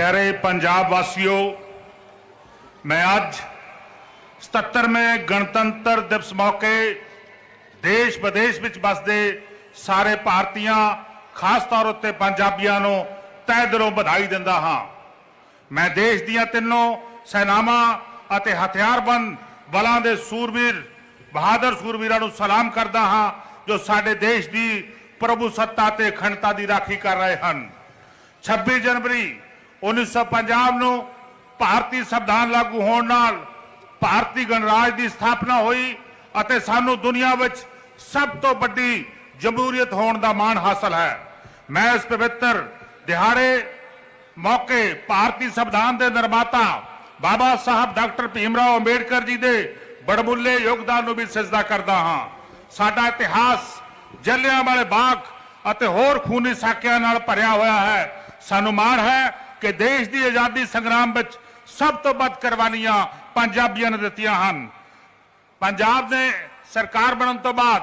ਪਿਆਰੇ ਪੰਜਾਬ ਵਾਸੀਓ, ਮੈਂ ਅੱਜ 77ਵੇਂ ਗਣਤੰਤਰ ਦਿਵਸ ਮੌਕੇ ਦੇਸ਼ ਵਿਦੇਸ਼ ਵਿੱਚ ਵਸਦੇ ਸਾਰੇ ਭਾਰਤੀਆਂ, ਖਾਸ ਤੌਰ ਉੱਤੇ ਪੰਜਾਬੀਆਂ ਨੂੰ ਤਹਿ ਦਿਲੋਂ ਵਧਾਈ ਦਿੰਦਾ ਹਾਂ। ਮੈਂ ਦੇਸ਼ ਦੀਆਂ ਤਿੰਨੋਂ ਸੈਨਾਵਾਂ ਅਤੇ ਹਥਿਆਰਬੰਦ ਬਲਾਂ ਦੇ ਸੂਰਵੀਰ ਬਹਾਦਰ ਸੂਰਵੀਰਾਂ ਨੂੰ ਸਲਾਮ ਕਰਦਾ ਹਾਂ, ਜੋ ਸਾਡੇ ਦੇਸ਼ ਦੀ ਪ੍ਰਭੂ ਸੱਤਾ ਤੇ ਅਖੰਡਤਾ ਦੀ ਰਾਖੀ ਕਰ ਰਹੇ ਹਨ। 26 ਜਨਵਰੀ 1950 ਨੂੰ ਭਾਰਤੀ ਸੰਵਿਧਾਨ ਲਾਗੂ ਹੋਣ ਨਾਲ ਭਾਰਤੀ ਗਣਰਾਜ ਦੀ ਸਥਾਪਨਾ ਹੋਈ ਅਤੇ ਸਾਨੂੰ ਦੁਨੀਆ ਵਿੱਚ ਸਭ ਤੋਂ ਵੱਡੀ ਜਮਹੂਰੀਅਤ ਹੋਣ ਦਾ ਮਾਣ ਹਾਸਲ ਹੈ। ਮੈਂ ਇਸ ਪਵਿੱਤਰ ਦਿਹਾੜੇ ਮੌਕੇ ਭਾਰਤੀ ਸੰਵਿਧਾਨ ਦੇ ਨਿਰਮਾਤਾ ਬਾਬਾ ਸਾਹਿਬ ਡਾਕਟਰ ਭੀਮ ਰਾਓ ਅੰਬੇਡਕਰ ਜੀ ਦੇ ਬੜਮੁੱਲੇ ਯੋਗਦਾਨ ਨੂੰ ਵੀ ਸਜਦਾ ਕਰਦਾ ਹਾਂ। ਸਾਡਾ ਇਤਿਹਾਸ ਜਲਿਆਂ ਵਾਲੇ ਬਾਗ ਅਤੇ ਹੋਰ ਖੂਨੀ ਸਾਕਿਆਂ ਨਾਲ ਭਰਿਆ ਹੋਇਆ ਹੈ। ਸਾਨੂੰ ਮਾਣ ਹੈ ਕਿ ਦੇਸ਼ ਦੀ ਆਜ਼ਾਦੀ ਸੰਗਰਾਮ ਵਿੱਚ ਸਭ ਤੋਂ ਵੱਧ ਕੁਰਬਾਨੀਆਂ ਪੰਜਾਬੀਆਂ ਨੇ ਦਿੱਤੀਆਂ ਹਨ। ਪੰਜਾਬ ਨੇ ਸਰਕਾਰ ਬਣਨ ਤੋਂ ਬਾਅਦ,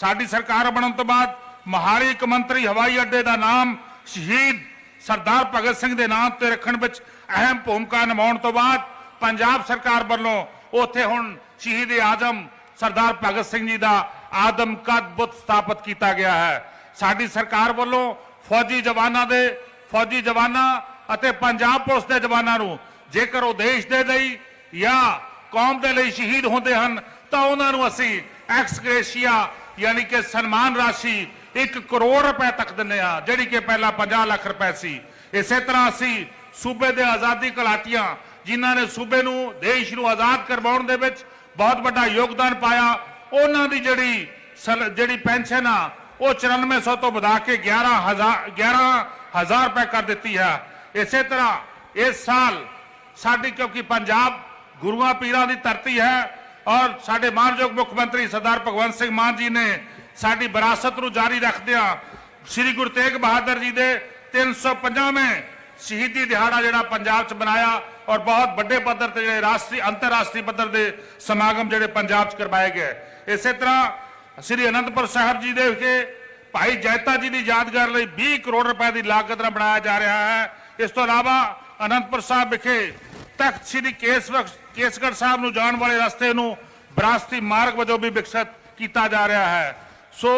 ਸਾਡੀ ਸਰਕਾਰ ਬਣਨ ਤੋਂ ਬਾਅਦ, ਮਹਾਲੀ ਇੱਕ ਮੰਤਰੀ ਹਵਾਈ ਅੱਡੇ ਦਾ ਨਾਮ ਸ਼ਹੀਦ ਸਰਦਾਰ ਭਗਤ ਸਿੰਘ ਦੇ ਨਾਮ ਤੇ ਰੱਖਣ ਵਿੱਚ ਅਹਿਮ ਭੂਮਿਕਾ ਨਿਭਾਉਣ ਤੋਂ ਬਾਅਦ ਪੰਜਾਬ ਸਰਕਾਰ ਵੱਲੋਂ ਉੱਥੇ ਹੁਣ ਸ਼ਹੀਦ ਆਜ਼ਮ ਸਰਦਾਰ ਭਗਤ ਸਿੰਘ ਜੀ ਦਾ ਆਦਮ ਕਦ ਬੁੱਤ ਸਥਾਪਿਤ ਕੀਤਾ ਗਿਆ ਹੈ। ਸਾਡੀ ਸਰਕਾਰ ਵੱਲੋਂ ਫੌਜੀ ਜਵਾਨਾਂ ਦੇ, ਫੌਜੀ ਜਵਾਨਾਂ ਅਤੇ ਪੰਜਾਬ ਪੁਲਿਸ ਦੇ ਜਵਾਨਾਂ ਨੂੰ, ਜੇਕਰ ਉਹ ਦੇਸ਼ ਦੇ ਲਈ ਜਾਂ ਕੌਮ ਦੇ ਲਈ ਸ਼ਹੀਦ ਹੁੰਦੇ ਹਨ, ਤਾਂ ਉਹਨਾਂ ਨੂੰ ਅਸੀਂ ਐਕਸ ਗ੍ਰੇਸ਼ੀਆ ਯਾਨੀ ਕਿ ਸਨਮਾਨ ਰਾਸ਼ੀ 1 ਕਰੋੜ ਰੁਪਏ ਤੱਕ ਦਿੰਦੇ ਆ ਜਿਹੜੀ ਕਿ ਪਹਿਲਾਂ 50 ਲੱਖ ਰੁਪਏ ਸੀ। ਇਸੇ ਤਰ੍ਹਾਂ ਅਸੀਂ ਸੂਬੇ ਦੇ ਆਜ਼ਾਦੀ ਘੁਲਾਟੀਆਂ, ਜਿਨ੍ਹਾਂ ਨੇ ਸੂਬੇ ਨੂੰ, ਦੇਸ਼ ਨੂੰ ਆਜ਼ਾਦ ਕਰਵਾਉਣ ਦੇ ਵਿੱਚ ਬਹੁਤ ਵੱਡਾ ਯੋਗਦਾਨ ਪਾਇਆ, ਉਹਨਾਂ ਦੀ ਜਿਹੜੀ ਜਿਹੜੀ ਪੈਨਸ਼ਨ ਆ, ਉਹ 9400 ਤੋਂ ਵਧਾ ਕੇ 11000 11000 ਰੁਪਏ ਕਰ ਦਿੱਤੀ ਹੈ। ਇਸੇ ਤਰ੍ਹਾਂ ਇਸ ਸਾਲ ਸਾਡੀ ਕਿਉਂਕਿ ਪੰਜਾਬ ਗੁਰੂਆਂ ਪੀਰਾਂ ਦੀ ਧਰਤੀ ਹੈ ਔਰ ਸਾਡੇ ਮਾਨਯੋਗ ਮੁੱਖ ਮੰਤਰੀ ਸਰਦਾਰ ਭਗਵੰਤ ਸਿੰਘ ਮਾਨ ਜੀ ਨੇ ਸਾਡੀ ਵਿਰਾਸਤ ਨੂੰ ਜਾਰੀ ਰੱਖਦਿਆਂ ਸ੍ਰੀ ਗੁਰੂ ਤੇਗ ਬਹਾਦਰ ਜੀ ਦੇ 350ਵੇਂ ਸ਼ਹੀਦੀ ਦਿਹਾੜਾ ਜਿਹੜਾ ਪੰਜਾਬ 'ਚ ਮਨਾਇਆ ਔਰ ਬਹੁਤ ਵੱਡੇ ਪੱਧਰ ਤੇ ਜਿਹੜੇ ਰਾਸ਼ਟਰੀ, ਅੰਤਰਰਾਸ਼ਟਰੀ ਪੱਧਰ ਦੇ ਸਮਾਗਮ ਜਿਹੜੇ ਪੰਜਾਬ 'ਚ ਕਰਵਾਏ ਗਏ। ਇਸੇ ਤਰ੍ਹਾਂ ਸ੍ਰੀ ਅਨੰਦਪੁਰ ਸਾਹਿਬ ਜੀ ਦੇ ਵਿਖੇ ਭਾਈ ਜੈਤਾ ਜੀ ਦੀ ਯਾਦਗਾਰ ਲਈ 20 ਕਰੋੜ ਰੁਪਏ ਦੀ ਲਾਗਤ ਨਾਲ ਬਣਾਇਆ ਜਾ ਰਿਹਾ ਹੈ। ਇਸ ਤੋਂ ਇਲਾਵਾ ਅਨੰਦਪੁਰ ਸਾਹਿਬ ਵਿਖੇ ਤਖਤ ਸ੍ਰੀ ਕੇਸਵਰ ਕੇਸਗੜ੍ਹ ਸਾਹਿਬ ਨੂੰ ਜਾਣ ਵਾਲੇ ਰਸਤੇ ਨੂੰ ਵਿਰਾਸਤੀ ਮਾਰਗ ਵਜੋਂ ਵੀ ਵਿਕਸਿਤ ਕੀਤਾ ਜਾ ਰਿਹਾ ਹੈ। ਸੋ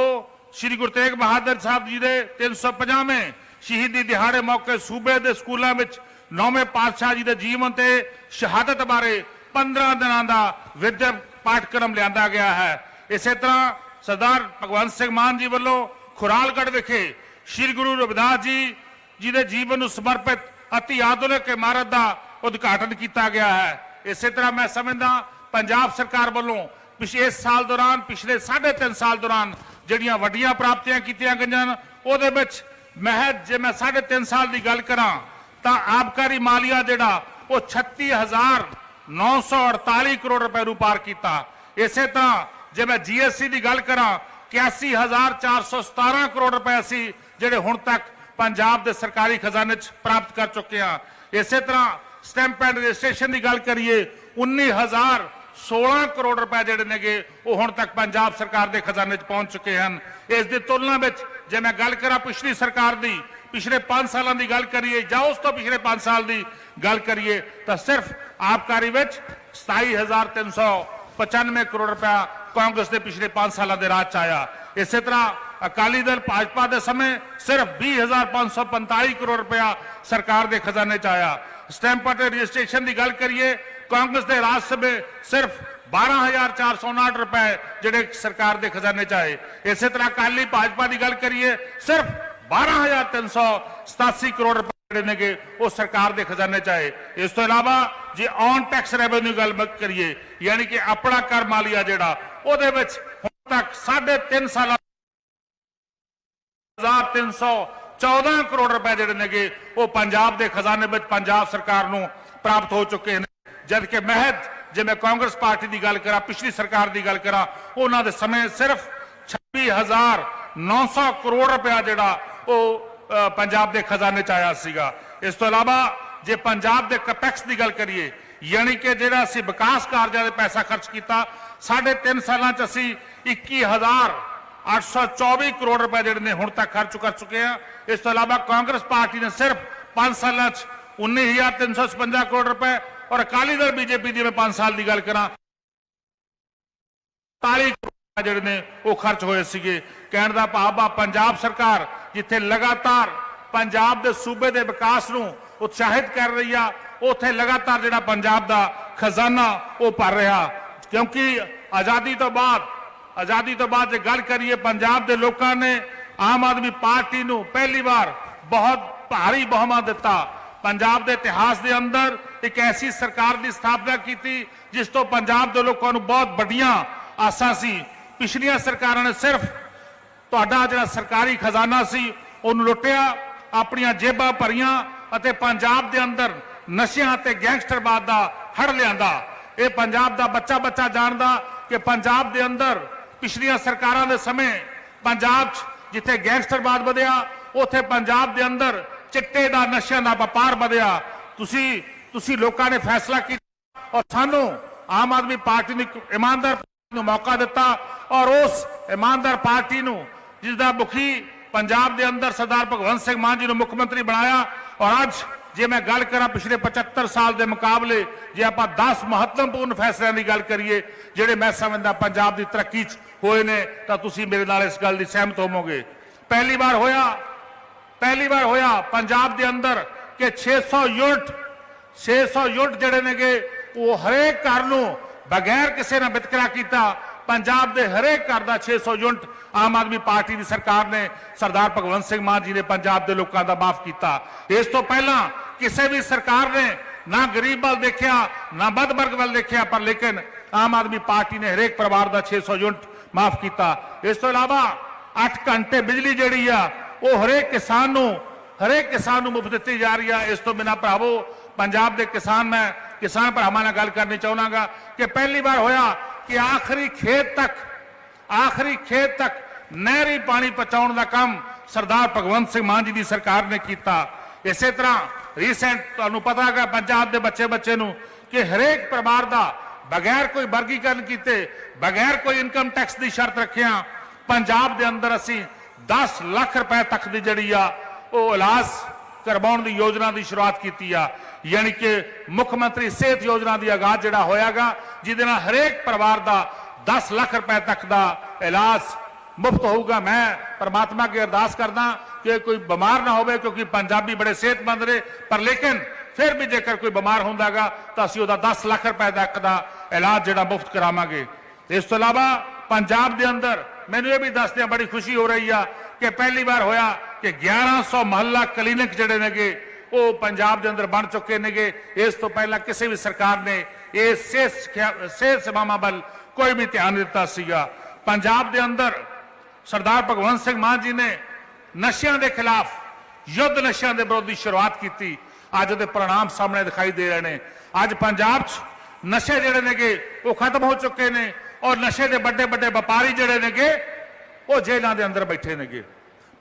ਸ੍ਰੀ ਗੁਰੂ ਤੇਗ ਬਹਾਦਰ ਸਾਹਿਬ ਜੀ ਦੇ 350ਵੇਂ ਸ਼ਹੀਦੀ ਦਿਹਾੜੇ ਮੌਕੇ ਸੂਬੇ ਦੇ ਸਕੂਲਾਂ ਵਿੱਚ ਨੌਵੇਂ ਪਾਤਸ਼ਾਹ ਜੀ ਦੇ ਜੀਵਨ ਤੇ ਸ਼ਹਾਦਤ ਬਾਰੇ 15 ਦਿਨਾਂ ਦਾ ਵਿਦਿਅਕ ਪਾਠਕ੍ਰਮ ਲਿਆਂਦਾ ਗਿਆ ਹੈ। ਇਸੇ ਤਰ੍ਹਾਂ ਸਰਦਾਰ ਭਗਵੰਤ ਸਿੰਘ ਮਾਨ ਜੀ ਵੱਲੋਂ ਖੁਰਾਲਗੜ੍ਹ ਵਿਖੇ ਸ੍ਰੀ ਗੁਰੂ ਰਵਿਦਾਸ ਜੀ ਜਿਹਦੇ ਜੀਵਨ ਨੂੰ ਸਮਰਪਿਤ ਅਤੀ ਆਧੁਨਿਕ ਇਮਾਰਤ ਦਾ ਉਦਘਾਟਨ ਕੀਤਾ ਗਿਆ ਹੈ। ਇਸੇ ਤਰ੍ਹਾਂ ਮੈਂ ਸਮਝਦਾ ਪੰਜਾਬ ਸਰਕਾਰ ਵੱਲੋਂ ਪਿਛਲੇ ਸਾਲ ਦੌਰਾਨ, ਪਿਛਲੇ 3.5 ਸਾਲ ਦੌਰਾਨ ਜਿਹੜੀਆਂ ਵੱਡੀਆਂ ਪ੍ਰਾਪਤੀਆਂ ਕੀਤੀਆਂ ਗਈਆਂ ਉਹਦੇ ਵਿੱਚ ਮਹਿਜ ਜੇ ਮੈਂ 3.5 ਸਾਲ ਦੀ ਗੱਲ ਕਰਾਂ, ਤਾਂ ਆਬਕਾਰੀ ਮਾਲੀਆ ਜਿਹੜਾ, ਉਹ 36948 ਕਰੋੜ ਰੁਪਏ ਨੂੰ ਪਾਰ ਕੀਤਾ। ਇਸੇ ਤਰ੍ਹਾਂ ਜੇ ਮੈਂ ਜੀਐਸਟੀ ਦੀ ਗੱਲ ਕਰਾਂ 81417 ਕਰੋੜ ਰੁਪਏ ਸੀ ਜਿਹੜੇ ਹੁਣ ਤੱਕ ਪੰਜਾਬ ਦੇ ਸਰਕਾਰੀ ਖਜ਼ਾਨੇ 'ਚ ਪ੍ਰਾਪਤ ਕਰ ਚੁੱਕੇ ਹਾਂ। ਇਸੇ ਤਰ੍ਹਾਂ ਸਟੈਂਪ ਐਂਡ ਰਜਿਸਟ੍ਰੇਸ਼ਨ ਦੀ ਗੱਲ ਕਰੀਏ 19016 ਕਰੋੜ ਰੁਪਏ ਜਿਹੜੇ ਨੇਗੇ, ਉਹ ਹੁਣ ਤੱਕ ਪੰਜਾਬ ਸਰਕਾਰ ਦੇ ਖਜ਼ਾਨੇ 'ਚ ਪਹੁੰਚ ਚੁੱਕੇ ਹਨ। ਇਸ ਦੀ ਤੁਲਨਾ ਵਿੱਚ ਜੇ ਮੈਂ ਗੱਲ ਕਰਾਂ ਪਿਛਲੀ ਸਰਕਾਰ ਦੀ, ਪਿਛਲੇ 5 ਸਾਲਾਂ ਦੀ ਗੱਲ ਕਰੀਏ ਜਾਂ ਉਸ ਤੋਂ ਪਿਛਲੇ 5 ਸਾਲ ਦੀ ਗੱਲ ਕਰੀਏ, ਤਾਂ ਸਿਰਫ ਆਬਕਾਰੀ ਵਿੱਚ 27395 ਕਰੋੜ ਰੁਪਇਆ ਕਾਂਗਰਸ ਦੇ ਪਿਛਲੇ 5 ਸਾਲਾਂ ਦੇ ਰਾਜ ਚ ਆਇਆ। ਇਸੇ ਤਰ੍ਹਾਂ ਅਕਾਲੀ ਦਲ ਭਾਜਪਾ ਦੇ ਸਮੇਂ ਸਿਰਫ 20545 ਕਰੋੜ ਰੁਪਇਆ ਸਰਕਾਰ ਦੇ ਖਜ਼ਾਨੇ ਚ ਆਇਆ ਸਟੈਂਪ ਅਤੇ ਰਜਿਸਟ੍ਰੇਸ਼ਨ ਦੀ ਗੱਲ ਕਰੀਏ ਕਾਂਗਰਸ ਦੇ ਰਾਜ ਸਮੇਂ ਸਿਰਫ 12459 ਰੁਪਏ ਜਿਹੜੇ ਸਰਕਾਰ ਦੇ ਖਜ਼ਾਨੇ ਚ ਆਏ ਇਸੇ ਤਰ੍ਹਾਂ ਅਕਾਲੀ ਭਾਜਪਾ ਦੀ ਗੱਲ ਕਰੀਏ ਸਿਰਫ 12387 ਕਰੋੜ ਰੁਪਏ ਜਿਹੜੇ ਨੇਗੇ ਉਹ ਸਰਕਾਰ ਦੇ ਖਜ਼ਾਨੇ ਚ ਆਏ ਇਸ ਤੋਂ ਇਲਾਵਾ ਜੇ ਔਨ ਟੈਕਸ ਰੈਵਨਿਊ ਗੱਲ ਮ- ਕਰੀਏ ਯਾਨੀ ਕਿ ਆਪਣਾ ਕਰ ਮਾਲੀਆ ਜਿਹੜਾ ਉਹਦੇ ਵਿੱਚ ਹੁਣ ਤੱਕ 3.5 ਸਾਲਾਂ 1314 ਕਰੋੜ ਰੁਪਏ ਜਿਹੜੇ ਨੇਗੇ, ਉਹ ਪੰਜਾਬ ਦੇ ਖਜ਼ਾਨੇ ਵਿੱਚ ਪੰਜਾਬ ਸਰਕਾਰ ਨੂੰ ਪ੍ਰਾਪਤ ਹੋ ਚੁੱਕੇ ਨੇ। ਜਦ ਕਿ ਮਹਿਜ ਜੇ ਮੈਂ ਕਾਂਗਰਸ ਪਾਰਟੀ ਦੀ ਗੱਲ ਕਰਾਂ, ਪਿਛਲੀ ਸਰਕਾਰ ਦੀ ਗੱਲ ਕਰਾਂ, ਉਹਨਾਂ ਦੇ ਸਮੇਂ ਸਿਰਫ 26900 ਕਰੋੜ ਰੁਪਇਆ ਜਿਹੜਾ ਉਹ ਪੰਜਾਬ ਦੇ ਖਜ਼ਾਨੇ ਚ ਆਇਆ ਸੀਗਾ। ਇਸ ਤੋਂ ਇਲਾਵਾ ਜੇ ਪੰਜਾਬ ਦੇ ਕਪੈਕਸ ਦੀ ਗੱਲ ਕਰੀਏ, ਯਾਨੀ ਕਿ ਜਿਹੜਾ ਅਸੀਂ ਵਿਕਾਸ ਕਾਰਜਾਂ ਦੇ ਪੈਸਾ ਖਰਚ ਕੀਤਾ, ਸਾਢੇ 3 ਸਾਲਾਂ ਚ ਅਸੀਂ 21000 824 ਕਰੋੜ ਰੁਪਏ ਜਿਹੜੇ ਨੇ ਹੁਣ ਤੱਕ ਖਰਚ ਕਰ ਚੁੱਕੇ ਆ। ਇਸ ਤੋਂ ਇਲਾਵਾ ਕਾਂਗਰਸ ਪਾਰਟੀ ਨੇ ਸਿਰਫ 5 ਸਾਲਾਂ 'ਚ 19357 ਕਰੋੜ ਰੁਪਏ ਔਰ ਅਕਾਲੀ ਦਲ ਬੀਜੇਪੀ ਦੀ ਮੈਂ 5 ਸਾਲ ਦੀ ਗੱਲ ਕਰਾਂ 40 ਕਰੋੜ ਜਿਹੜੇ ਨੇ ਉਹ ਖਰਚ ਹੋਏ ਸੀਗੇ। ਕਹਿਣ ਦਾ ਭਾਵ ਆ, ਪੰਜਾਬ ਸਰਕਾਰ ਜਿੱਥੇ ਲਗਾਤਾਰ ਪੰਜਾਬ ਦੇ ਸੂਬੇ ਦੇ ਵਿਕਾਸ ਨੂੰ ਉਤਸ਼ਾਹਿਤ ਕਰ ਰਹੀ ਆ, ਉੱਥੇ ਲਗਾਤਾਰ ਜਿਹੜਾ ਪੰਜਾਬ ਦਾ ਖਜ਼ਾਨਾ ਉਹ ਭਰ ਰਿਹਾ। ਕਿਉਂਕਿ ਆਜ਼ਾਦੀ ਤੋਂ ਬਾਅਦ ਆਜ਼ਾਦੀ ਤੋਂ ਬਾਅਦ ਜੇ ਗੱਲ ਕਰੀਏ ਪੰਜਾਬ ਦੇ ਲੋਕਾਂ ਨੇ, ਆਮ ਆਦਮੀ ਪਾਰਟੀ ਨੂੰ ਪਹਿਲੀ ਵਾਰ ਬਹੁਤ ਭਾਰੀ ਬਹੁਮਤ ਦਿੱਤਾ। ਪੰਜਾਬ ਦੇ ਇਤਿਹਾਸ ਦੇ ਅੰਦਰ ਇੱਕ ਐਸੀ ਸਰਕਾਰ ਦੀ ਸਥਾਪਨਾ ਕੀਤੀ, ਜਿਸ ਤੋਂ ਪੰਜਾਬ ਦੇ ਲੋਕਾਂ ਨੂੰ ਬਹੁਤ ਵੱਡੀਆਂ ਆਸਾਂ ਸੀ। ਪਿਛਲੀਆਂ ਸਰਕਾਰਾਂ ਨੇ ਸਿਰਫ ਤੁਹਾਡਾ ਜਿਹੜਾ ਸਰਕਾਰੀ ਖਜ਼ਾਨਾ ਸੀ, ਉਹਨੂੰ ਲੁੱਟਿਆ, ਆਪਣੀਆਂ ਜੇਬਾਂ ਭਰੀਆਂ ਅਤੇ ਪੰਜਾਬ ਦੇ ਅੰਦਰ ਨਸ਼ਿਆਂ ਤੇ ਗੈਂਗਸਟਰਵਾਦ ਦਾ ਹੜ ਲਿਆਂਦਾ। ਇਹ ਪੰਜਾਬ ਦਾ ਬੱਚਾ ਬੱਚਾ ਜਾਣਦਾ ਕਿ ਪੰਜਾਬ ਦੇ ਅੰਦਰ ਪਿਛਲੀਆਂ ਸਰਕਾਰਾਂ ਦੇ ਸਮੇਂ ਪੰਜਾਬ 'ਚ ਜਿੱਥੇ ਗੈਂਗਸਟਰਵਾਦ ਵਧਿਆ, ਉੱਥੇ ਪੰਜਾਬ ਦੇ ਅੰਦਰ ਚਿੱਟੇ ਦਾ, ਨਸ਼ਿਆਂ ਦਾ ਵਪਾਰ ਵਧਿਆ। ਤੁਸੀਂ ਤੁਸੀਂ ਲੋਕਾਂ ਨੇ ਫੈਸਲਾ ਕੀਤਾ ਔਰ ਸਾਨੂੰ ਆਮ ਆਦਮੀ ਪਾਰਟੀ ਨੇ ਇਮਾਨਦਾਰ ਨੂੰ ਮੌਕਾ ਦਿੱਤਾ ਔਰ ਉਸ ਇਮਾਨਦਾਰ ਪਾਰਟੀ ਨੂੰ ਜਿਸ ਦਾ ਮੁਖੀ ਪੰਜਾਬ ਦੇ ਅੰਦਰ ਸਰਦਾਰ ਭਗਵੰਤ ਸਿੰਘ ਮਾਨ ਜੀ ਨੂੰ ਮੁੱਖ ਮੰਤਰੀ ਬਣਾਇਆ ਔਰ ਅੱਜ ਜੇ ਮੈਂ ਗੱਲ ਕਰਾਂ ਪਿਛਲੇ 75 ਸਾਲ ਦੇ ਮੁਕਾਬਲੇ, ਜੇ ਆਪਾਂ 10 ਮਹੱਤਵਪੂਰਨ ਫੈਸਲਿਆਂ ਦੀ ਗੱਲ ਕਰੀਏ, ਜਿਹੜੇ ਮੈਂ ਸਮਝਦਾ ਪੰਜਾਬ ਦੀ ਤਰੱਕੀ 'ਚ ਹੋਏ ਨੇ, ਤਾਂ ਤੁਸੀਂ ਮੇਰੇ ਨਾਲ ਇਸ ਗੱਲ ਦੀ ਸਹਿਮਤ ਹੋਵੋਗੇ। ਪਹਿਲੀ ਵਾਰ ਹੋਇਆ, ਪਹਿਲੀ ਵਾਰ ਹੋਇਆ ਪੰਜਾਬ ਦੇ ਅੰਦਰ ਕਿ 600 ਯੂਨਿਟ 600 ਯੂਨਿਟ ਜਿਹੜੇ ਨੇਗੇ, ਉਹ ਹਰੇਕ ਘਰ ਨੂੰ ਬਗੈਰ ਕਿਸੇ ਨਾਲ ਵਿਤਕਰਾ ਕੀਤਾ। ਪੰਜਾਬ ਦੇ ਹਰੇਕ ਘਰ ਦਾ 600 ਯੂਨਿਟ ਆਮ ਆਦਮੀ ਪਾਰਟੀ ਦੀ ਸਰਕਾਰ ਨੇ, ਸਰਦਾਰ ਭਗਵੰਤ ਸਿੰਘ ਮਾਨ ਜੀ ਨੇ ਪੰਜਾਬ ਦੇ ਲੋਕਾਂ ਦਾ ਮਾਫ ਕੀਤਾ। ਇਸ ਤੋਂ ਪਹਿਲਾਂ ਕਿਸੇ ਵੀ ਸਰਕਾਰ ਨੇ ਨਾ ਗਰੀਬ ਵੱਲ ਦੇਖਿਆ ਨਾ ਮੱਧ ਵਰਗ ਵੱਲ ਦੇਖਿਆ ਪਰ ਲੇਕਿਨ ਆਮ ਆਦਮੀ ਪਾਰਟੀ ਨੇ ਹਰੇਕ ਪਰਿਵਾਰ ਦਾ 600 ਯੂਨਿਟ ਮਾਫ ਕੀਤਾ ਇਸ ਤੋਂ ਇਲਾਵਾ 8 ਘੰਟੇ ਬਿਜਲੀ ਜਿਹੜੀ ਆ ਉਹ ਹਰੇਕ ਕਿਸਾਨ ਨੂੰ ਹਰੇਕ ਕਿਸਾਨ ਨੂੰ ਮੁਫਤ ਦਿੱਤੀ ਜਾ ਰਹੀ ਆ ਇਸ ਤੋਂ ਬਿਨਾ ਭਰਾਵੋ ਪੰਜਾਬ ਦੇ ਕਿਸਾਨ ਮੈਂ ਕਿਸਾਨ ਭਰਾਵਾਂ ਨਾਲ ਗੱਲ ਕਰਨੀ ਚਾਹੁੰਦਾਗਾ ਕਿ ਪਹਿਲੀ ਵਾਰ ਹੋਇਆ ਕਿ ਆਖਰੀ ਖੇਤ ਤੱਕ ਆਖਰੀ ਖੇਤ ਤੱਕ ਨਹਿਰੀ ਪਾਣੀ ਪਹੁੰਚਾਉਣ ਦਾ ਕੰਮ ਸਰਦਾਰ ਭਗਵੰਤ ਸਿੰਘ ਮਾਨ ਜੀ ਦੀ ਸਰਕਾਰ ਨੇ ਕੀਤਾ ਇਸੇ ਤਰ੍ਹਾਂ ਰੀਸੈਂਟ ਤੁਹਾਨੂੰ ਪਤਾ ਹੈਗਾ ਪੰਜਾਬ ਦੇ ਬੱਚੇ ਬੱਚੇ ਨੂੰ ਕਿ ਹਰੇਕ ਪਰਿਵਾਰ ਦਾ ਬਗੈਰ ਕੋਈ ਵਰਗੀਕਰਨ ਕੀਤੇ, ਬਗੈਰ ਕੋਈ ਇਨਕਮ ਟੈਕਸ ਦੀ ਸ਼ਰਤ ਰੱਖਿਆ, ਪੰਜਾਬ ਦੇ ਅੰਦਰ ਅਸੀਂ 10 ਲੱਖ ਰੁਪਏ ਤੱਕ ਦੀ ਜਿਹੜੀ ਆ ਉਹ ਇਲਾਜ ਕਰਵਾਉਣ ਦੀ ਯੋਜਨਾ ਦੀ ਸ਼ੁਰੂਆਤ ਕੀਤੀ ਆ। ਯਾਨੀ ਕਿ ਮੁੱਖ ਮੰਤਰੀ ਸਿਹਤ ਯੋਜਨਾ ਦੀ ਆਗਾਜ਼ ਜਿਹੜਾ ਹੋਇਆਗਾ ਜਿਹਦੇ ਨਾਲ ਹਰੇਕ ਪਰਿਵਾਰ ਦਾ 10 ਲੱਖ ਰੁਪਏ ਤੱਕ ਦਾ ਇਲਾਜ ਮੁਫਤ ਹੋਊਗਾ। ਮੈਂ ਪਰਮਾਤਮਾ ਅੱਗੇ ਅਰਦਾਸ ਕਰਦਾ ਕਿ ਕੋਈ ਬਿਮਾਰ ਨਾ ਹੋਵੇ, ਕਿਉਂਕਿ ਪੰਜਾਬੀ ਬੜੇ ਸਿਹਤਮੰਦ ਨੇ। ਪਰ ਲੇਕਿਨ ਫਿਰ ਵੀ ਜੇਕਰ ਕੋਈ ਬਿਮਾਰ ਹੁੰਦਾਗਾ, ਤਾਂ ਅਸੀਂ ਉਹਦਾ 10 ਲੱਖ ਰੁਪਏ ਤੱਕ ਦਾ ਇਲਾਜ ਜਿਹੜਾ ਮੁਫਤ ਕਰਾਵਾਂਗੇ। ਇਸ ਤੋਂ ਇਲਾਵਾ ਪੰਜਾਬ ਦੇ ਅੰਦਰ ਮੈਨੂੰ ਇਹ ਵੀ ਦੱਸਦਿਆਂ ਬੜੀ ਖੁਸ਼ੀ ਹੋ ਰਹੀ ਆ ਕਿ ਪਹਿਲੀ ਵਾਰ ਹੋਇਆ ਕਿ 1100 ਮਹੱਲਾ ਕਲੀਨਿਕ ਜਿਹੜੇ ਨੇਗੇ, ਉਹ ਪੰਜਾਬ ਦੇ ਅੰਦਰ ਬਣ ਚੁੱਕੇ ਨੇਗੇ। ਇਸ ਤੋਂ ਪਹਿਲਾਂ ਕਿਸੇ ਵੀ ਸਰਕਾਰ ਨੇ ਇਹ ਸਿਹਤ ਸਿਹਤ ਸੇਵਾਵਾਂ ਵੱਲ ਕੋਈ ਵੀ ਧਿਆਨ ਦਿੱਤਾ ਸੀਗਾ। ਪੰਜਾਬ ਦੇ ਅੰਦਰ ਸਰਦਾਰ ਭਗਵੰਤ ਸਿੰਘ ਮਾਨ ਜੀ ਨੇ ਨਸ਼ਿਆਂ ਦੇ ਖਿਲਾਫ, ਯੁੱਧ ਨਸ਼ਿਆਂ ਦੇ ਵਿਰੋਧੀ ਸ਼ੁਰੂਆਤ ਕੀਤੀ। ਅੱਜ ਉਹਦੇ ਪ੍ਰਣਾਮ ਸਾਹਮਣੇ ਦਿਖਾਈ ਦੇ ਰਹੇ ਨੇ। ਅੱਜ ਪੰਜਾਬ 'ਚ ਨਸ਼ੇ ਜਿਹੜੇ ਨੇਗੇ, ਉਹ ਖਤਮ ਹੋ ਚੁੱਕੇ ਨੇ ਔਰ ਨਸ਼ੇ ਦੇ ਵੱਡੇ ਵੱਡੇ ਵਪਾਰੀ ਜਿਹੜੇ ਨੇਗੇ, ਉਹ ਜੇਲ੍ਹਾਂ ਦੇ ਅੰਦਰ ਬੈਠੇ ਨੇਗੇ।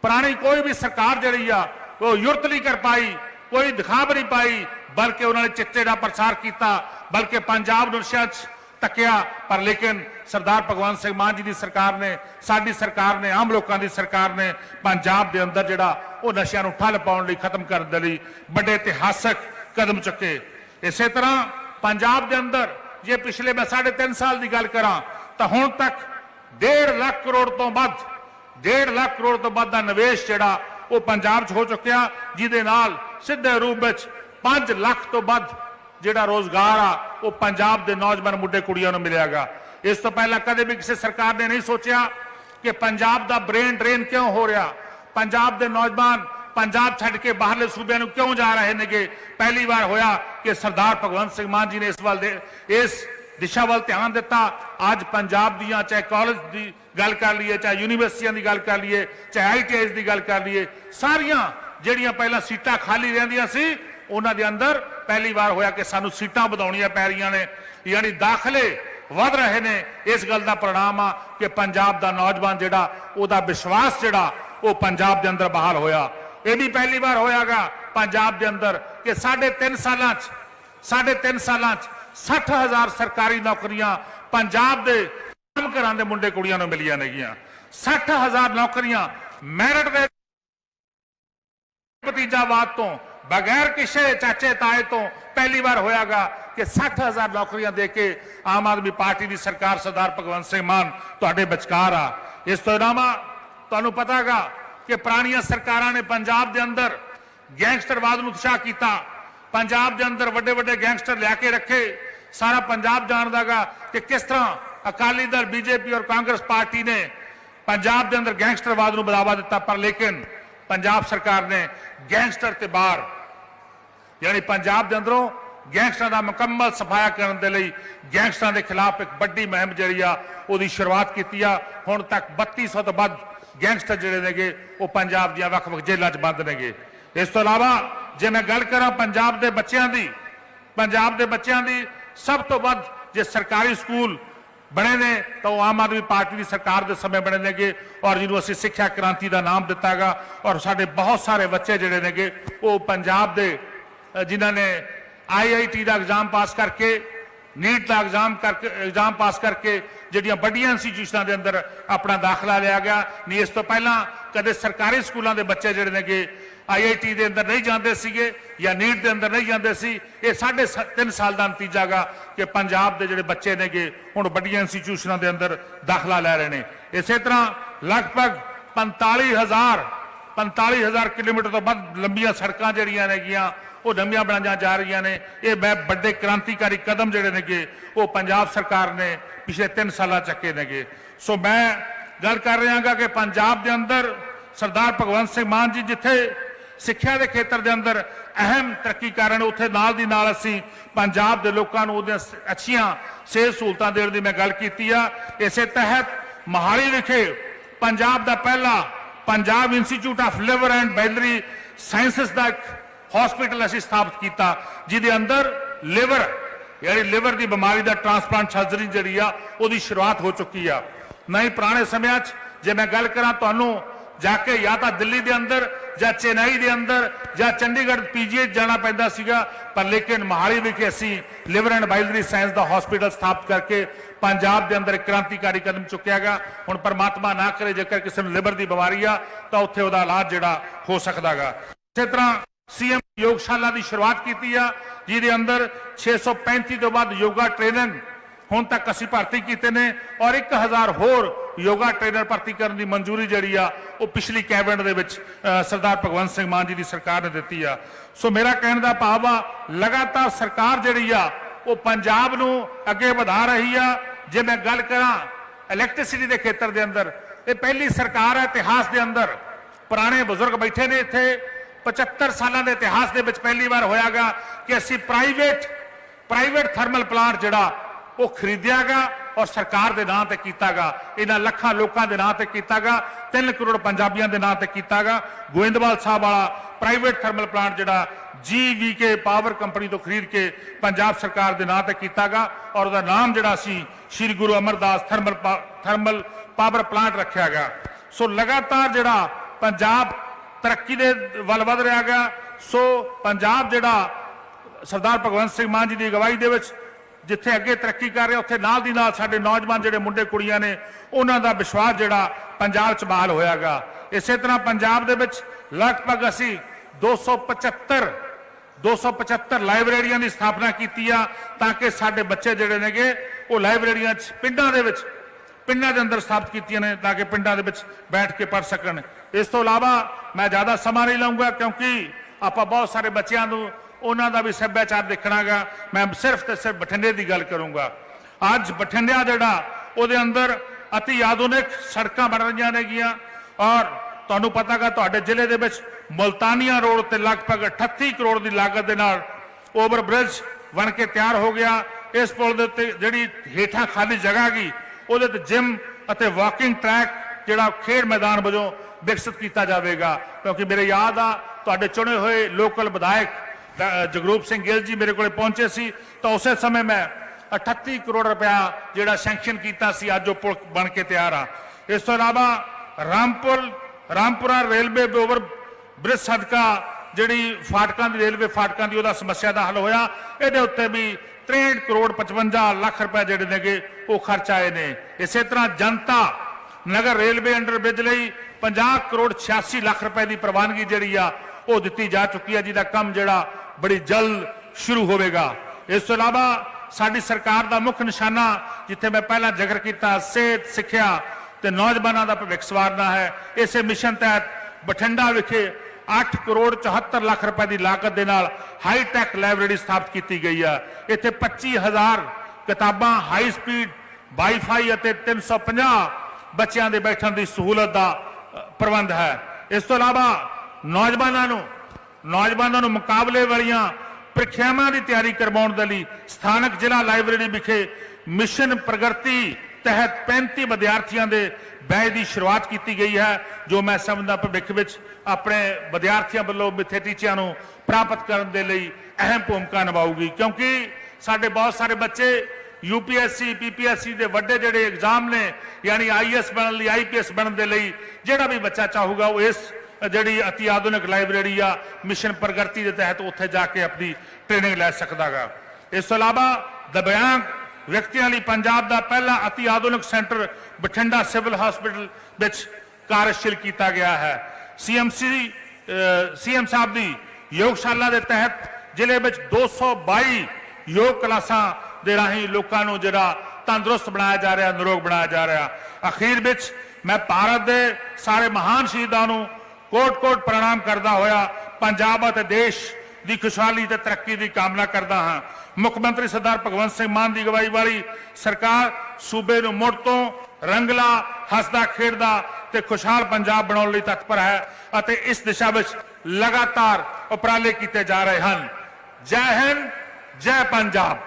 ਪੁਰਾਣੀ ਕੋਈ ਵੀ ਸਰਕਾਰ ਜਿਹੜੀ ਆ, ਉਹ ਯੁਰਤ ਨਹੀਂ ਕਰ ਪਾਈ, ਕੋਈ ਦਿਖਾਵ ਨਹੀਂ ਪਾਈ, ਬਲਕਿ ਉਹਨਾਂ ਨੇ ਚਿੱਟੇ ਦਾ ਪ੍ਰਸਾਰ ਕੀਤਾ, ਬਲਕਿ ਪੰਜਾਬ ਨੂੰ ਨਸ਼ਿਆਂ 'ਚ ਤੱਕਿਆ, ਪਰ ਲੇਕਿਨ ਸਰਦਾਰ ਭਗਵੰਤ ਸਿੰਘ ਮਾਨ ਜੀ ਦੀ ਸਰਕਾਰ ਨੇ, ਸਾਡੀ ਸਰਕਾਰ ਨੇ, ਆਮ ਲੋਕਾਂ ਦੀ ਸਰਕਾਰ ਨੇ ਪੰਜਾਬ ਦੇ ਅੰਦਰ ਜਿਹੜਾ ਉਹ ਨਸ਼ਿਆਂ ਨੂੰ ਠੱਲ ਪਾਉਣ ਲਈ ਖਤਮ ਕਰਨ ਦੇ ਲਈ ਵੱਡੇ ਇਤਿਹਾਸਕ ਕਦਮ ਚੁੱਕੇ। ਇਸੇ ਤਰ੍ਹਾਂ ਪੰਜਾਬ ਦੇ ਅੰਦਰ, ਜੇ ਪਿਛਲੇ ਮੈਂ 3.5 ਸਾਲ ਦੀ ਗੱਲ ਕਰਾਂ, ਤਾਂ ਹੁਣ ਤੱਕ 1.5 ਲੱਖ ਕਰੋੜ ਤੋਂ ਵੱਧ 1.5 ਲੱਖ ਕਰੋੜ ਤੋਂ ਵੱਧ ਦਾ ਨਿਵੇਸ਼ ਜਿਹੜਾ ਉਹ ਪੰਜਾਬ 'ਚ ਹੋ ਚੁੱਕਿਆ, ਜਿਹਦੇ ਨਾਲ ਸਿੱਧੇ ਰੂਪ ਵਿੱਚ 5 ਲੱਖ ਤੋਂ ਵੱਧ ਜਿਹੜਾ ਰੋਜ਼ਗਾਰ ਆ, ਉਹ ਪੰਜਾਬ ਦੇ ਨੌਜਵਾਨ ਮੁੰਡੇ ਕੁੜੀਆਂ ਨੂੰ ਮਿਲਿਆਗਾ। ਇਸ ਤੋਂ ਪਹਿਲਾਂ ਕਦੇ ਵੀ ਕਿਸੇ ਸਰਕਾਰ ਨੇ ਨਹੀਂ ਸੋਚਿਆ ਕਿ ਪੰਜਾਬ ਦਾ ਬ੍ਰੇਨ ਡਰੇਨ ਕਿਉਂ ਹੋ ਰਿਹਾ? ਪੰਜਾਬ ਦੇ ਨੌਜਵਾਨ ਪੰਜਾਬ ਛੱਡ ਕੇ ਬਾਹਰਲੇ ਸੂਬਿਆਂ ਨੂੰ ਕਿਉਂ ਜਾ ਰਹੇ ਨੇਗੇ? ਪਹਿਲੀ ਵਾਰ ਹੋਇਆ ਕਿ ਸਰਦਾਰ ਭਗਵੰਤ ਸਿੰਘ ਮਾਨ ਜੀ ਨੇ ਇਸ ਵੱਲ ਦੇ ਇਸ ਦਿਸ਼ਾ ਵੱਲ ਧਿਆਨ ਦਿੱਤਾ। ਅੱਜ ਪੰਜਾਬ ਦੀਆਂ, ਚਾਹੇ ਕਾਲਜ ਦੀ ਗੱਲ ਕਰ ਲਈਏ, ਚਾਹੇ ਯੂਨੀਵਰਸਿਟੀਆਂ ਦੀ ਗੱਲ ਕਰ ਲਈਏ, ਚਾਹੇ ਆਈਟੀਆਈਜ਼ ਦੀ ਗੱਲ ਕਰ ਲਈਏ, ਸਾਰੀਆਂ ਜਿਹੜੀਆਂ ਪਹਿਲਾਂ ਸੀਟਾਂ ਖਾਲੀ ਰਹਿੰਦੀਆਂ ਸੀ ਉਹਨਾਂ ਦੇ ਅੰਦਰ ਪਹਿਲੀ ਵਾਰ ਹੋਇਆ ਕਿ ਸਾਨੂੰ ਸੀਟਾਂ ਵਧਾਉਣੀਆਂ ਪੈ ਰਹੀਆਂ ਨੇ, ਯਾਨੀ ਦਾਖਲੇ ਵਧ ਰਹੇ ਨੇ। ਇਸ ਗੱਲ ਦਾ ਪ੍ਰਣਾਮ ਆ ਕਿ ਪੰਜਾਬ ਦਾ ਨੌਜਵਾਨ ਜਿਹੜਾ, ਉਹਦਾ ਵਿਸ਼ਵਾਸ ਜਿਹੜਾ, ਉਹ ਪੰਜਾਬ ਦੇ ਅੰਦਰ ਬਹਾਲ ਹੋਇਆ। ਇਹ ਵੀ ਪਹਿਲੀ ਵਾਰ ਹੋਇਆਗਾ ਪੰਜਾਬ ਦੇ ਅੰਦਰ ਕਿ ਸਾਢੇ 3 ਸਾਲਾਂ 'ਚ, ਸਾਢੇ 3 ਸਾਲਾਂ 'ਚ 60000 ਸਰਕਾਰੀ ਨੌਕਰੀਆਂ ਪੰਜਾਬ ਦੇ ਕੰਮ ਘਰਾਂ ਦੇ ਮੁੰਡੇ ਕੁੜੀਆਂ ਨੂੰ ਮਿਲੀਆਂ ਨੇਗੀਆਂ। 60000 ਨੌਕਰੀਆਂ ਮੈਰਿਟ ਦੇ ਭਤੀਜਾਵਾਦ ਤੋਂ ਬਗੈਰ ਕਿਸੇ ਚਾਚੇ ਤਾਏ ਤੋਂ ਪਹਿਲੀ ਵਾਰ ਹੋਇਆਗਾ ਕਿ 60000 ਨੌਕਰੀਆਂ ਦੇ ਕੇ ਆਮ ਆਦਮੀ ਪਾਰਟੀ ਦੀ ਸਰਕਾਰ ਸਰਦਾਰ ਭਗਵੰਤ ਸਿੰਘ ਮਾਨ ਤੁਹਾਡੇ ਵਿਚਕਾਰ ਆ ਇਸ ਤੋਂ ਇਲਾਵਾ ਤੁਹਾਨੂੰ ਪਤਾਗਾ ਕਿ ਪੁਰਾਣੀਆਂ ਸਰਕਾਰਾਂ ਨੇ ਪੰਜਾਬ ਦੇ ਅੰਦਰ ਗੈਂਗਸਟਰਵਾਦ ਨੂੰ ਉਤਸ਼ਾਹ ਕੀਤਾ ਪੰਜਾਬ ਦੇ ਅੰਦਰ ਵੱਡੇ ਵੱਡੇ ਗੈਂਗਸਟਰ ਲਿਆ ਕੇ ਰੱਖੇ ਸਾਰਾ ਪੰਜਾਬ ਜਾਣਦਾਗਾ ਕਿ ਕਿਸ ਤਰ੍ਹਾਂ ਅਕਾਲੀ ਦਲ ਬੀਜੇਪੀ ਔਰ ਕਾਂਗਰਸ ਪਾਰਟੀ ਨੇ ਪੰਜਾਬ ਦੇ ਅੰਦਰ ਗੈਂਗਸਟਰਵਾਦ ਨੂੰ ਬੜਾਵਾ ਦਿੱਤਾ ਪਰ ਲੇਕਿਨ ਪੰਜਾਬ ਸਰਕਾਰ ਨੇ ਗੈਂਗਸਟਰ ਤੇ ਬਾਹਰ, ਯਾਨੀ ਪੰਜਾਬ ਦੇ ਅੰਦਰੋਂ ਗੈਂਗਸਟਰਾਂ ਦਾ ਮੁਕੰਮਲ ਸਫਾਇਆ ਕਰਨ ਦੇ ਲਈ ਗੈਂਗਸਟਰਾਂ ਦੇ ਖਿਲਾਫ ਇੱਕ ਵੱਡੀ ਮੁਹਿੰਮ ਜਿਹੜੀ ਆ, ਉਹਦੀ ਸ਼ੁਰੂਆਤ ਕੀਤੀ ਆ। ਹੁਣ ਤੱਕ 3200 ਤੋਂ ਵੱਧ ਗੈਂਗਸਟਰ ਜਿਹੜੇ ਨੇਗੇ, ਉਹ ਪੰਜਾਬ ਦੀਆਂ ਵੱਖ-ਵੱਖ ਜੇਲ੍ਹਾਂ 'ਚ ਬੰਦ ਨੇਗੇ। ਇਸ ਤੋਂ ਇਲਾਵਾ ਜੇ ਮੈਂ ਗੱਲ ਕਰਾਂ ਪੰਜਾਬ ਦੇ ਬੱਚਿਆਂ ਦੀ, ਪੰਜਾਬ ਦੇ ਬੱਚਿਆਂ ਦੀ, ਸਭ ਤੋਂ ਵੱਧ ਜੇ ਸਰਕਾਰੀ ਸਕੂਲ ਬਣੇ ਨੇ ਤਾਂ ਉਹ ਆਮ ਆਦਮੀ ਪਾਰਟੀ ਦੀ ਸਰਕਾਰ ਦੇ ਸਮੇਂ ਬਣੇ ਨੇਗੇ ਔਰ ਜਿਹਨੂੰ ਅਸੀਂ ਸਿੱਖਿਆ ਕ੍ਰਾਂਤੀ ਦਾ ਨਾਮ ਦਿੱਤਾਗਾ ਔਰ ਸਾਡੇ ਬਹੁਤ ਸਾਰੇ ਬੱਚੇ ਜਿਹੜੇ ਨੇਗੇ ਉਹ ਪੰਜਾਬ ਦੇ ਅ, ਜਿਨ੍ਹਾਂ ਨੇ ਆਈਆਈਟੀ ਦਾ ਐਗਜ਼ਾਮ ਪਾਸ ਕਰਕੇ ਨੀਟ ਦਾ ਐਗਜ਼ਾਮ ਕਰਕੇ ਐਗਜ਼ਾਮ ਪਾਸ ਕਰਕੇ ਜਿਹੜੀਆਂ ਵੱਡੀਆਂ ਇੰਸਟੀਚਿਊਸ਼ਨਾਂ ਦੇ ਅੰਦਰ ਆਪਣਾ ਦਾਖਲਾ ਲਿਆ ਗਿਆ। ਨਹੀਂ ਇਸ ਤੋਂ ਪਹਿਲਾਂ ਕਦੇ ਸਰਕਾਰੀ ਸਕੂਲਾਂ ਦੇ ਬੱਚੇ ਜਿਹੜੇ ਨੇਗੇ ਆਈਆਈਟੀ ਦੇ ਅੰਦਰ ਨਹੀਂ ਜਾਂਦੇ ਸੀਗੇ ਜਾਂ ਨੀਟ ਦੇ ਅੰਦਰ ਨਹੀਂ ਜਾਂਦੇ ਸੀ, ਇਹ ਸਾਢੇ 3 ਸਾਲ ਦਾ ਨਤੀਜਾ ਗਾ ਕਿ ਪੰਜਾਬ ਦੇ ਜਿਹੜੇ ਬੱਚੇ ਨੇਗੇ, ਹੁਣ ਵੱਡੀਆਂ ਇੰਸਟੀਚਿਊਸ਼ਨਾਂ ਦੇ ਅੰਦਰ ਦਾਖਲਾ ਲੈ ਰਹੇ ਨੇ। ਇਸੇ ਤਰ੍ਹਾਂ ਲਗਭਗ 45000 45000 ਕਿਲੋਮੀਟਰ ਤੋਂ ਵੱਧ ਲੰਬੀਆਂ ਸੜਕਾਂ ਜਿਹੜੀਆਂ ਨੇਗੀਆਂ, ਉਹ ਨਵੀਆਂ ਬਣਾਈਆਂ ਜਾ ਰਹੀਆਂ ਨੇ। ਇਹ ਮੈਂ ਵੱਡੇ ਕ੍ਰਾਂਤੀਕਾਰੀ ਕਦਮ ਜਿਹੜੇ ਨੇਗੇ, ਉਹ ਪੰਜਾਬ ਸਰਕਾਰ ਨੇ ਪਿਛਲੇ 3 ਸਾਲਾਂ ਚੱਕੇ ਨੇਗੇ। ਸੋ ਮੈਂ ਗੱਲ ਕਰ ਰਿਹਾਗਾ ਕਿ ਪੰਜਾਬ ਦੇ ਅੰਦਰ ਸਰਦਾਰ ਭਗਵੰਤ ਸਿੰਘ ਮਾਨ ਜੀ ਜਿੱਥੇ ਸਿੱਖਿਆ ਦੇ ਖੇਤਰ ਦੇ ਅੰਦਰ ਅਹਿਮ ਤਰੱਕੀ ਕਰ ਉੱਥੇ ਨਾਲ ਦੀ ਨਾਲ ਅਸੀਂ ਪੰਜਾਬ ਦੇ ਲੋਕਾਂ ਨੂੰ ਉਹਦੀਆਂ ਅੱਛੀਆਂ ਸਿਹਤ ਸਹੂਲਤਾਂ ਦੇਣ ਦੀ ਮੈਂ ਗੱਲ ਕੀਤੀ ਆ। ਇਸੇ ਤਹਿਤ ਮਹਾਲੀ ਵਿਖੇ ਪੰਜਾਬ ਦਾ ਪਹਿਲਾ Punjab institute of liver and biliary sciences ਦਾ ਇੱਕ ਹਸਪੀਟਲ ਅਸੀਂ ਸਥਾਪਿਤ ਕੀਤਾ, ਜਿਹਦੇ ਅੰਦਰ ਲਿਵਰ, ਯਾਨੀ ਲਿਵਰ ਦੀ ਬਿਮਾਰੀ ਦਾ ਟ੍ਰਾਂਸਪਲਾਂਟ ਸਰਜਰੀ ਜਿਹੜੀ ਆ, ਉਹਦੀ ਸ਼ੁਰੂਆਤ ਹੋ ਚੁੱਕੀ ਆ। ਨਹੀਂ ਪੁਰਾਣੇ ਸਮਿਆਂ 'ਚ ਜੇ ਮੈਂ ਗੱਲ ਕਰਾਂ ਤੁਹਾਨੂੰ ਜਾ ਕੇ ਜਾਂ ਤਾਂ ਦਿੱਲੀ ਦੇ ਅੰਦਰ ਜਾਂ ਚੇਨਈ ਦੇ ਅੰਦਰ ਜਾਂ ਚੰਡੀਗੜ੍ਹ ਪੀਜੀਆਈ ਜਾਣਾ ਪੈਂਦਾ ਸੀਗਾ। ਪਰ ਲੇਕਿਨ ਮਹਾਲੀ ਵਿਖੇ ਅਸੀਂ ਲਿਵਰ ਐਂਡ ਬਾਇਲਰੀ ਸਾਇੰਸ ਦਾ ਹਸਪੀਟਲ ਸਥਾਪਿਤ ਕਰਕੇ ਪੰਜਾਬ ਦੇ ਅੰਦਰ ਇੱਕ ਕ੍ਰਾਂਤੀਕਾਰੀ ਕਦਮ ਚੁੱਕਿਆਗਾ ਹੁਣ ਪਰਮਾਤਮਾ ਨਾ ਕਰੇ, ਜੇਕਰ ਕਿਸੇ ਨੂੰ ਲਿਵਰ ਦੀ ਬਿਮਾਰੀ ਆ, ਤਾਂ ਉੱਥੇ ਉਹਦਾ ਇਲਾਜ ਜਿਹੜਾ ਹੋ ਸਕਦਾਗਾ। ਇਸੇ ਤਰ੍ਹਾਂ ਸੀਐਮ ਯੋਗਸ਼ਾਲਾ ਦੀ ਸ਼ੁਰੂਆਤ ਕੀਤੀ ਆ। ਜਿਹਦੇ ਅੰਦਰ 635 ਤੋਂ ਵੱਧ ਯੋਗਾ ਟ੍ਰੇਨਿੰਗ ਹੁਣ ਤੱਕ ਅਸੀਂ ਭਰਤੀ ਕੀਤੇ ਨੇ ਔਰ 1000 ਹੋਰ ਯੋਗਾ ਟ੍ਰੇਨਰ ਭਰਤੀ ਕਰਨ ਦੀ ਮਨਜ਼ੂਰੀ ਜਿਹੜੀ ਆ, ਉਹ ਪਿਛਲੀ ਕੈਬਨਿਟ ਦੇ ਵਿੱਚ ਸਰਦਾਰ ਭਗਵੰਤ ਸਿੰਘ ਮਾਨ ਜੀ ਦੀ ਸਰਕਾਰ ਨੇ ਦਿੱਤੀ ਆ। ਸੋ ਮੇਰਾ ਕਹਿਣ ਦਾ ਭਾਵ ਆ, ਲਗਾਤਾਰ ਸਰਕਾਰ ਜਿਹੜੀ ਆ, ਉਹ ਪੰਜਾਬ ਨੂੰ ਅੱਗੇ ਵਧਾ ਰਹੀ ਆ। ਜੇ ਮੈਂ ਗੱਲ ਕਰਾਂ ਇਲੈਕਟ੍ਰਿਸਿਟੀ ਦੇ ਖੇਤਰ ਦੇ ਅੰਦਰ, ਇਹ ਪਹਿਲੀ ਸਰਕਾਰ ਹੈ ਇਤਿਹਾਸ ਦੇ ਅੰਦਰ। ਪੁਰਾਣੇ ਬਜ਼ੁਰਗ ਬੈਠੇ ਨੇ ਇੱਥੇ। 75 ਸਾਲਾਂ ਦੇ ਇਤਿਹਾਸ ਦੇ ਵਿੱਚ ਪਹਿਲੀ ਵਾਰ ਹੋਇਆਗਾ ਕਿ ਅਸੀਂ ਪ੍ਰਾਈਵੇਟ ਪ੍ਰਾਈਵੇਟ ਥਰਮਲ ਪਲਾਂਟ ਜਿਹੜਾ ਉਹ ਖਰੀਦਿਆਗਾ ਔਰ ਸਰਕਾਰ ਦੇ ਨਾਂ ਤੇ ਕੀਤਾਗਾ। ਇਹਨਾਂ ਲੱਖਾਂ ਲੋਕਾਂ ਦੇ ਨਾਂ ਤੇ ਕੀਤਾਗਾ 3 ਕਰੋੜ ਪੰਜਾਬੀਆਂ ਦੇ ਨਾਂ ਤੇ ਕੀਤਾਗਾ। ਗੋਇੰਦਵਾਲ ਸਾਹਿਬ ਵਾਲਾ ਪ੍ਰਾਈਵੇਟ ਥਰਮਲ ਪਲਾਂਟ ਜਿਹੜਾ ਜੀਵੀਕੇ ਪਾਵਰ ਕੰਪਨੀ ਤੋਂ ਖਰੀਦ ਕੇ ਪੰਜਾਬ ਸਰਕਾਰ ਦੇ ਨਾਂ ਤੇ ਕੀਤਾਗਾ ਔਰ ਉਹਦਾ ਨਾਮ ਜਿਹੜਾ ਸੀ, ਸ੍ਰੀ ਗੁਰੂ ਅਮਰਦਾਸ ਥਰਮਲ ਪਾ- ਥਰਮਲ ਪਾਵਰ ਪਲਾਂਟ ਰੱਖਿਆ ਰੱਖਿਆਗਾ। ਸੋ ਲਗਾਤਾਰ ਜਿਹੜਾ ਪੰਜਾਬ ਤਰੱਕੀ ਦੇ ਵੱਲ ਵਧ ਰਿਹਾ ਗਾ ਸੋ ਪੰਜਾਬ ਜਿਹੜਾ ਸਰਦਾਰ ਭਗਵੰਤ ਸਿੰਘ ਮਾਨ ਜੀ ਦੀ ਅਗਵਾਈ ਦੇ ਵਿੱਚ ਜਿੱਥੇ ਅੱਗੇ ਤਰੱਕੀ ਕਰ ਰਿਹਾ, ਉੱਥੇ ਨਾਲ ਦੀ ਨਾਲ ਸਾਡੇ ਨੌਜਵਾਨ ਜਿਹੜੇ ਮੁੰਡੇ ਕੁੜੀਆਂ ਨੇ, ਉਹਨਾਂ ਦਾ ਵਿਸ਼ਵਾਸ ਜਿਹੜਾ ਪੰਜਾਬ 'ਚ ਬਹਾਲ ਹੋਇਆਗਾ। ਇਸੇ ਤਰ੍ਹਾਂ ਪੰਜਾਬ ਦੇ ਵਿੱਚ ਲਗਭਗ ਅਸੀਂ 275 275 ਲਾਇਬ੍ਰੇਰੀਆਂ ਦੀ ਸਥਾਪਨਾ ਕੀਤੀ ਆ, ਤਾਂ ਕਿ ਸਾਡੇ ਬੱਚੇ ਜਿਹੜੇ ਨੇਗੇ, ਉਹ ਲਾਇਬ੍ਰੇਰੀਆਂ 'ਚ ਪਿੰਡਾਂ ਦੇ ਵਿੱਚ, ਪਿੰਡਾਂ ਦੇ ਅੰਦਰ ਸਥਾਪਿਤ ਕੀਤੀਆਂ ਨੇ, ਤਾਂ ਕਿ ਪਿੰਡਾਂ ਦੇ ਵਿੱਚ ਬੈਠ ਕੇ ਪੜ੍ਹ ਸਕਣ। ਇਸ ਤੋਂ ਇਲਾਵਾ ਮੈਂ ਜ਼ਿਆਦਾ ਸਮਾਂ ਨਹੀਂ ਲਵਾਂਗਾ ਕਿਉਂਕਿ ਆਪਾਂ ਬਹੁਤ ਸਾਰੇ ਬੱਚਿਆਂ ਨੂੰ ਉਹਨਾਂ ਦਾ ਵੀ ਸੱਭਿਆਚਾਰ ਦੇਖਣਾਗਾ। ਮੈਂ ਸਿਰਫ ਤੇ ਸਿਰਫ ਬਠਿੰਡੇ ਦੀ ਗੱਲ ਕਰੂੰਗਾ। ਅੱਜ ਬਠਿੰਡਿਆ ਜਿਹੜਾ, ਉਹਦੇ ਅੰਦਰ ਅਤੀ ਆਧੁਨਿਕ ਸੜਕਾਂ ਬਣ ਰਹੀਆਂ ਨੇਗੀਆਂ। ਔਰ ਤੁਹਾਨੂੰ ਪਤਾਗਾ ਤੁਹਾਡੇ ਜ਼ਿਲ੍ਹੇ ਦੇ ਵਿੱਚ ਮੁਲਤਾਨੀਆ ਰੋਡ ਤੇ ਲਗਭਗ 38 ਕਰੋੜ ਦੀ ਲਾਗਤ ਦੇ ਨਾਲ ਓਵਰ ਬ੍ਰਿਜ ਬਣ ਕੇ ਤਿਆਰ ਹੋ ਗਿਆ। ਇਸ ਪੁਲ ਦੇ ਉੱਤੇ ਜਿਹੜੀ ਹੇਠਾਂ ਖਾਲੀ ਜਗ੍ਹਾ ਗਈ ਉਹਦੇ ਤੇ ਜਿਮ ਅਤੇ ਵਾਕਿੰਗ ਟਰੈਕ ਜਿਹੜਾ ਖੇਡ ਮੈਦਾਨ ਵਜੋਂ ਵਿਕਸਿਤ ਕੀਤਾ ਜਾਵੇਗਾ। ਕਿਉਂਕਿ ਮੇਰੇ ਯਾਦ ਆ, ਤੁਹਾਡੇ ਚੁਣੇ ਹੋਏ ਲੋਕਲ ਵਿਧਾਇਕ ਜਗਰੂਪ ਸਿੰਘ ਗਿੱਲ ਜੀ ਮੇਰੇ ਕੋਲੇ ਪਹੁੰਚੇ ਸੀ, ਤਾਂ ਉਸੇ ਸਮੇਂ ਮੈਂ 38 ਕਰੋੜ ਰੁਪਇਆ ਜਿਹੜਾ ਸੈਂਕਸ਼ਨ ਕੀਤਾ ਸੀ, ਅੱਜ ਉਹ ਪੁਲ ਬਣ ਕੇ ਤਿਆਰ ਆ। ਇਸ ਤੋਂ ਇਲਾਵਾ Rampur, Rampura railway over bridge ਸਦਕਾ ਜਿਹੜੀ ਫਾਟਕਾਂ ਦੀ, ਰੇਲਵੇ ਫਾਟਕਾਂ ਦੀ ਉਹਦਾ ਸਮੱਸਿਆ ਦਾ ਹੱਲ ਹੋਇਆ। ਇਹਦੇ ਉੱਤੇ ਵੀ 63 ਕਰੋੜ 55 ਲੱਖ ਰੁਪਏ ਜਿਹੜੇ ਨੇਗੇ, ਉਹ ਖਰਚ ਆਏ ਨੇ। ਇਸੇ ਤਰ੍ਹਾਂ Janta Nagar railway under bridge ਲਈ 50 ਕਰੋੜ 86 ਲੱਖ ਰੁਪਏ ਦੀ ਪ੍ਰਵਾਨਗੀ ਜਿਹੜੀ ਆ, ਉਹ ਦਿੱਤੀ ਜਾ ਚੁੱਕੀ ਆ, ਜਿਹਦਾ ਕੰਮ ਜਿਹੜਾ ਬੜੀ ਜਲਦ ਸ਼ੁਰੂ ਹੋਵੇਗਾ। ਇਸ ਤੋਂ ਇਲਾਵਾ ਸਾਡੀ ਸਰਕਾਰ ਦਾ ਮੁੱਖ ਨਿਸ਼ਾਨਾ, ਜਿੱਥੇ ਮੈਂ ਪਹਿਲਾਂ ਜ਼ਿਕਰ ਕੀਤਾ, ਸਿਹਤ, ਸਿੱਖਿਆ ਤੇ ਨੌਜਵਾਨਾਂ ਦਾ ਭਵਿੱਖ ਸਵਾਰਨਾ ਹੈ। ਇਸੇ ਮਿਸ਼ਨ ਤਹਿਤ ਬਠਿੰਡਾ ਵਿਖੇ 8 ਕਰੋੜ 74 ਲੱਖ ਰੁਪਏ ਦੀ ਲਾਗਤ ਦੇ ਨਾਲ ਹਾਈ ਟੈਕ ਲਾਇਬ੍ਰੇਰੀ ਸਥਾਪਿਤ ਕੀਤੀ ਗਈ ਹੈ। ਇੱਥੇ 25000 ਕਿਤਾਬਾਂ ਹਾਈ ਸਪੀਡ ਵਾਈਫਾਈ ਅਤੇ 350 ਬੱਚਿਆਂ ਦੇ ਬੈਠਣ ਦੀ ਸਹੂਲਤ ਦਾ ਪ੍ਰਬੰਧ ਹੈ। ਇਸ ਤੋਂ ਇਲਾਵਾ ਨੌਜਵਾਨਾਂ ਨੂੰ ਨੌਜਵਾਨਾਂ ਨੂੰ ਮੁਕਾਬਲੇ ਵਾਲੀਆਂ ਪ੍ਰੀਖਿਆਵਾਂ ਦੀ ਤਿਆਰੀ ਕਰਵਾਉਣ ਦੇ ਲਈ ਸਥਾਨਕ ਜ਼ਿਲ੍ਹਾ ਲਾਇਬ੍ਰੇਰੀ ਵਿਖੇ ਮਿਸ਼ਨ ਪ੍ਰਗਤੀ ਤਹਿਤ 35 ਵਿਦਿਆਰਥੀਆਂ ਦੇ ਬੈਚ ਦੀ ਸ਼ੁਰੂਆਤ ਕੀਤੀ ਗਈ ਹੈ, ਜੋ ਮੈਂ ਸਮਝਦਾ ਭਵਿੱਖ ਵਿੱਚ ਆਪਣੇ ਵਿਦਿਆਰਥੀਆਂ ਵੱਲੋਂ ਮਿੱਥੇ ਟੀਚਿਆਂ ਨੂੰ ਪ੍ਰਾਪਤ ਕਰਨ ਦੇ ਲਈ ਅਹਿਮ ਭੂਮਿਕਾ ਨਿਭਾਊਗੀ। ਕਿਉਂਕਿ ਸਾਡੇ ਬਹੁਤ ਸਾਰੇ ਬੱਚੇ ਯੂਪੀਐਸਸੀ ਪੀਪੀਐਸਸੀ ਦੇ ਵੱਡੇ ਜਿਹੜੇ ਐਗਜ਼ਾਮ ਨੇ, ਯਾਨੀ ਆਈਐਸ ਬਣਨ ਲਈ ਆਈਪੀਐਸ ਬਣਨ ਦੇ ਲਈ, ਜਿਹੜਾ ਵੀ ਬੱਚਾ ਚਾਹੂਗਾ, ਉਹ ਇਸ ਜਿਹੜੀ ਅਤੀ ਆਧੁਨਿਕ ਲਾਇਬ੍ਰੇਰੀ ਆ, ਮਿਸ਼ਨ ਪ੍ਰਗਤੀ ਦੇ ਤਹਿਤ ਉੱਥੇ ਜਾ ਕੇ ਆਪਣੀ ਟ੍ਰੇਨਿੰਗ ਲੈ ਸਕਦਾਗਾ। ਇਸ ਤੋਂ ਇਲਾਵਾ ਦਿਵਿਆਂਗ ਵਿਅਕਤੀਆਂ ਲਈ ਪੰਜਾਬ ਦਾ ਪਹਿਲਾ ਅਤੀ ਆਧੁਨਿਕ ਸੈਂਟਰ ਬਠਿੰਡਾ ਸਿਵਲ ਹਸਪੀਟਲ ਵਿੱਚ ਕਾਰਜਸ਼ੀਲ ਕੀਤਾ ਗਿਆ ਹੈ। ਸੀਐਮਸੀ ਸੀਐਮ ਸਾਹਿਬ ਦੀ ਯੋਗਸ਼ਾਲਾ ਦੇ ਤਹਿਤ ਜ਼ਿਲ੍ਹੇ ਵਿੱਚ 222 ਯੋਗ ਕਲਾਸਾਂ ਦੇ ਰਾਹੀਂ ਲੋਕਾਂ ਨੂੰ ਜਿਹੜਾ ਤੰਦਰੁਸਤ ਬਣਾਇਆ ਜਾ ਰਿਹਾ, ਨਿਰੋਗ ਬਣਾਇਆ ਜਾ ਰਿਹਾ। ਅਖੀਰ ਵਿੱਚ ਮੈਂ ਭਾਰਤ ਦੇ ਸਾਰੇ ਮਹਾਨ ਸ਼ਹੀਦਾਂ ਨੂੰ ਕੋਟ-ਕੋਟ ਪ੍ਰਣਾਮ ਕਰਦਾ ਹੋਇਆ ਪੰਜਾਬ ਅਤੇ ਦੇਸ਼ ਦੀ ਖੁਸ਼ਹਾਲੀ ਤੇ ਤਰੱਕੀ ਦੀ ਕਾਮਨਾ ਕਰਦਾ ਹਾਂ। ਮੁੱਖ ਮੰਤਰੀ ਸਰਦਾਰ ਭਗਵੰਤ ਸਿੰਘ ਮਾਨ ਦੀ ਅਗਵਾਈ ਵਾਲੀ ਸਰਕਾਰ ਸੂਬੇ ਨੂੰ ਮੁੜ ਤੋਂ ਰੰਗਲਾ, ਹੱਸਦਾ, ਖੇਡਦਾ ਤੇ ਖੁਸ਼ਹਾਲ ਪੰਜਾਬ ਬਣਾਉਣ ਲਈ ਤਤਪਰ ਹੈ ਅਤੇ ਇਸ ਦਿਸ਼ਾ ਵਿੱਚ ਲਗਾਤਾਰ ਉਪਰਾਲੇ ਕੀਤੇ ਜਾ ਰਹੇ ਹਨ। ਜੈ ਹਿੰਦ, ਜੈ ਪੰਜਾਬ।